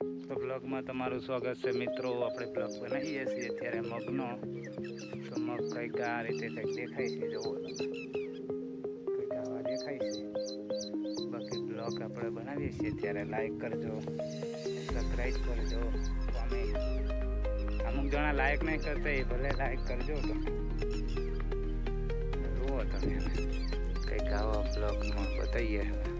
તો બ્લોગમાં તમારું સ્વાગત છે મિત્રો. આપણે બ્લોગ બનાવીએ છીએ. અત્યારે મગનો. તો મગ કંઈક આ રીતે કંઈક દેખાય છે. જોવો તમે. કંઈક આવા દેખાય છે. બાકી બ્લોગ આપણે બનાવીએ છીએ. ત્યારે લાઈક કરજો. સબસ્ક્રાઈબ કરજો. કોમેન્ટ અમુક જણા લાઈક નહીં કરતા એ ભલે લાઈક કરજો. તો જુઓ તમે. કંઈક આવા બ્લોગમાં બતાવીએ. હવે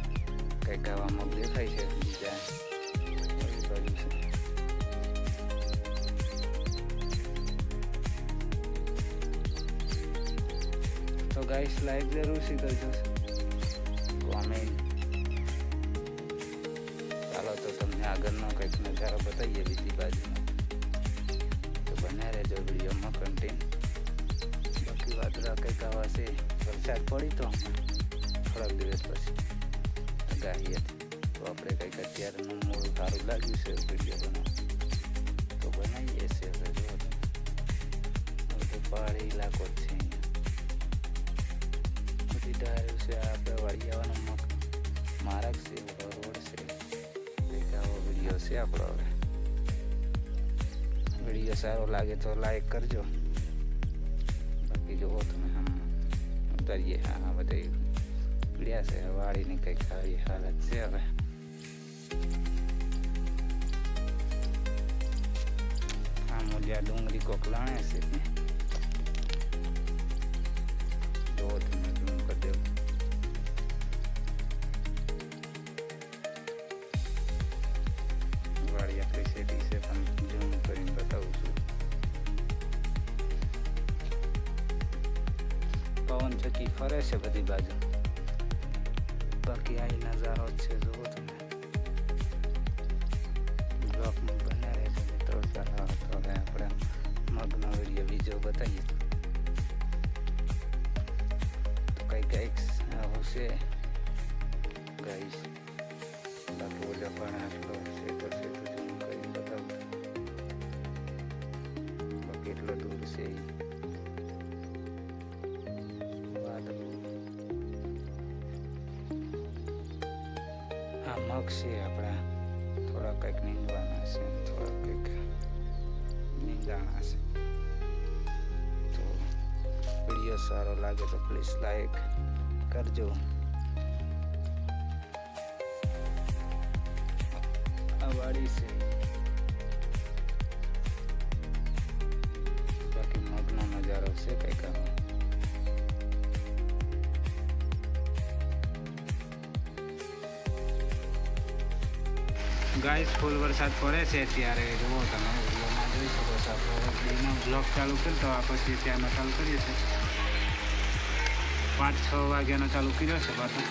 કંઈક આવા મગ દેખાય છે બીજા બાજુ છે તો ગાઈસ લાઈક જરૂરથી કરજો કોમેન્ટ ચાલો તો તમને આગળનો કંઈક નજારો બતાવીએ બીજી બાજુનો તો બન્યા રહેજો વિડીયોમાં કન્ટેન બાકી વાદળા કંઈક આવા છે વરસાદ પડી તો થોડાક દિવસ પછી આગાહી હતી તો આપણે કંઈક અત્યારનું મૂળ સારું લાગ્યું છે વિડીયો બનાવ તો બનાવીએ છીએ હવે જો તમે. હવે તો પહાડી ઇલાકો જ છે અહીંયા બધી ડાયરો છે આ આપણે વાળી આવવાનો મક માર્ગ છે રોડ છે કંઈક આવો વિડીયો છે આપણો હવે વિડીયો સારો લાગે તો લાઈક કરજો બાકી જુઓ તમે આમ ઉતારીએ હા હા બધા પીડ્યા છે વાળીની કંઈક આવી હાલત છે હવે આ મોજા ડુંગળી કોક લાણે છે જુઓ તમે ઝૂમ કરી દેવું વાળી આપણી સેટી છે પણ ઝૂમ કરીને બતાવું છું પવન ચક્કી ફરે છે બધી બાજુ બાકી આ નજારો જ છે જુઓ તમે બ્લોકમાં બને રહે છે મિત્રો ચાલો તો હવે આપણે મગનો વિડીયો બીજો બતાવીએ તો કંઈ કંઈક આવું છે ગાઈશ બાકી ઓલો પણ આટલો છે તો છે તો ઝૂમ કરીને બતાવું બાકી એટલો દૂર છે આ મગ છે આપણા. થોડા કંઈક નીંદવાના છે, થોડા કંઈક નીંદાણા છે. તો વીડિયો સારો લાગે તો પ્લીઝ લાઈક કરજો. આ વાડી છે. બાકી મગનો નજારો છે કંઈક આવો ગાઈસ ફૂલ વરસાદ પડે છે ત્યારે જુઓ તમે વિડીયોમાં જોઈ શકો છો. આપણે એનો બ્લોગ ચાલુ કરતો આ પછી ત્યાંનો ચાલુ કરીએ છીએ. પાંચ, છ વાગ્યાનો ચાલુ કર્યો છે પાછો.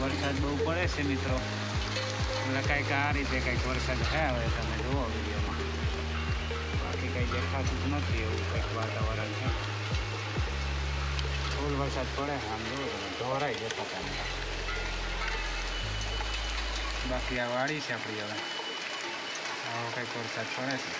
વરસાદ બહુ પડે છે મિત્રો. એટલે કાંઈક આ રીતે કંઈક વરસાદ થયા હોય તમે જુઓ વિડીયોમાં. બાકી કંઈ દેખાતું જ નથી એવું કંઈક વાતાવરણ છે. ફૂલ વરસાદ પડે આમ જુઓ તમે. ઢોરાઈ જતા હતા બાકી આ વાડી છે આપણી હવે આવો કંઈક વરસાદ પડે છે